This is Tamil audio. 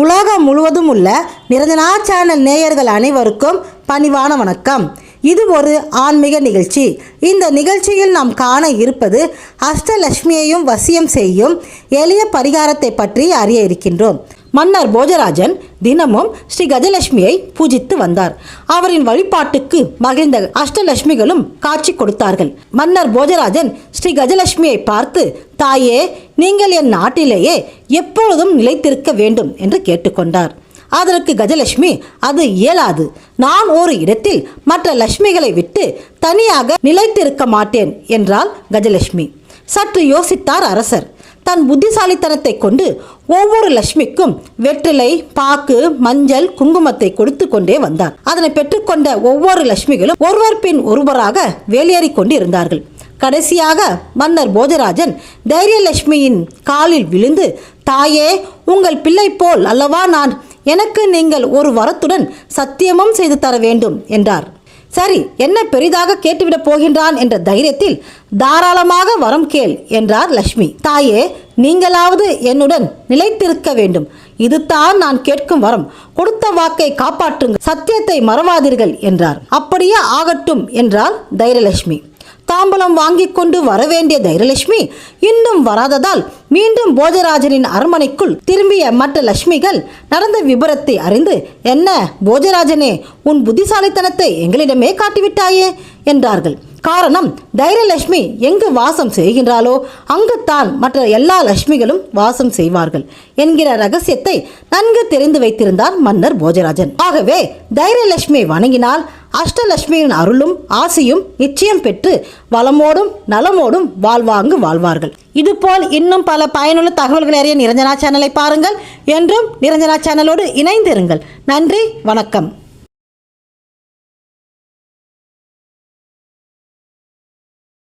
உலகம் முழுவதும் உள்ள நிரஞ்சனா சேனல் நேயர்கள் அனைவருக்கும் பணிவான வணக்கம். இது ஒரு ஆன்மீக நிகழ்ச்சி. இந்த நிகழ்ச்சியில் நாம் காண இருப்பது அஷ்டலட்சுமியையும் வசியம் செய்யும் எளிய பரிகாரத்தை பற்றி அறிய இருக்கின்றோம். மன்னர் போஜராஜன் தினமும் ஸ்ரீ கஜலட்சுமியை பூஜித்து வந்தார். அவரின் வழிபாட்டுக்கு மகிழ்ந்த அஷ்டலட்சுமிகளும் காட்சி கொடுத்தார்கள். மன்னர் போஜராஜன் ஸ்ரீ கஜலட்சுமியை பார்த்து தாயே நீங்கள் என் நாட்டிலேயே எப்பொழுதும் நிலைத்திருக்க வேண்டும் என்று கேட்டுக்கொண்டார். அதற்கு கஜலட்சுமி அது இயலாது. நான் ஒரு இடத்தில் மற்ற லட்சுமிகளை விட்டு தனியாக நிலைத்திருக்க மாட்டேன் என்றால் கஜலட்சுமி. சற்று யோசித்தார் அரசர். தன் புத்திசாலித்தனத்தை கொண்டு ஒவ்வொரு லட்சுமிக்கும் வெற்றிலை பாக்கு மஞ்சள் குங்குமத்தை கொடுத்து கொண்டே வந்தார். அதனை பெற்றுக்கொண்ட ஒவ்வொரு லட்சுமிகளும் ஒருவர் பின் ஒருவராக வேலையேறிக் கொண்டு இருந்தார்கள் கடைசியாக மன்னர் போஜராஜன் தைரியலட்சுமியின் காலில் விழுந்து தாயே உங்கள் பிள்ளை போல் அல்லவா நான்? எனக்கு நீங்கள் ஒரு வரத்துடன் சத்தியமும் செய்து தர வேண்டும் என்றார். சரி என்ன பெரிதாக கேட்டுவிடப் போகின்றான் என்ற தைரியத்தில் தாராளமாக வரம் கேள் என்றார் லக்ஷ்மி. தாயே நீங்களாவது என்னுடன் நிலைத்திருக்க வேண்டும். இதுதான் நான் கேட்கும் வரம். கொடுத்த வாக்கை காப்பாற்றுங்கள். சத்தியத்தை மறவாதீர்கள் என்றார். அப்படியே ஆகட்டும் என்றார் தைரியலட்சுமி தாம்பலம் வாங்கிக் கொண்டு வரவேண்டிய தைரியலட்சுமி இன்னும் வராததால் மீண்டும் போஜராஜனின் அரண்மனைக்குள் திரும்பிய மற்ற லட்சுமிகள் நடந்த விபரத்தை அறிந்து என்ன போஜராஜனே உன் புத்திசாலித்தனத்தை எங்களிடமே காட்டிவிட்டாயே? என்றார்கள். காரணம் தைரலட்சுமி எங்கு வாசம் செய்கின்றாளோ அங்குத்தான் மற்ற எல்லா லட்சுமிகளும் வாசம் செய்வார்கள் என்கிற ரகசியத்தை நன்கு தெரிந்து வைத்திருந்தார் மன்னர் போஜராஜன். ஆகவே தைரலட்சுமி வணங்கினால் அஷ்டலட்சுமியின் அருளும் ஆசையும் நிச்சயம் பெற்று வளமோடும் நலமோடும் வாழ்வாங்கு வாழ்வார்கள். இதுபோல் இன்னும் பல பயனுள்ள தகவல்கள் அறிய நிரஞ்சனா சேனலை பாருங்கள். என்றும் நிரஞ்சனா சேனலோடு இணைந்திருங்கள். நன்றி வணக்கம்.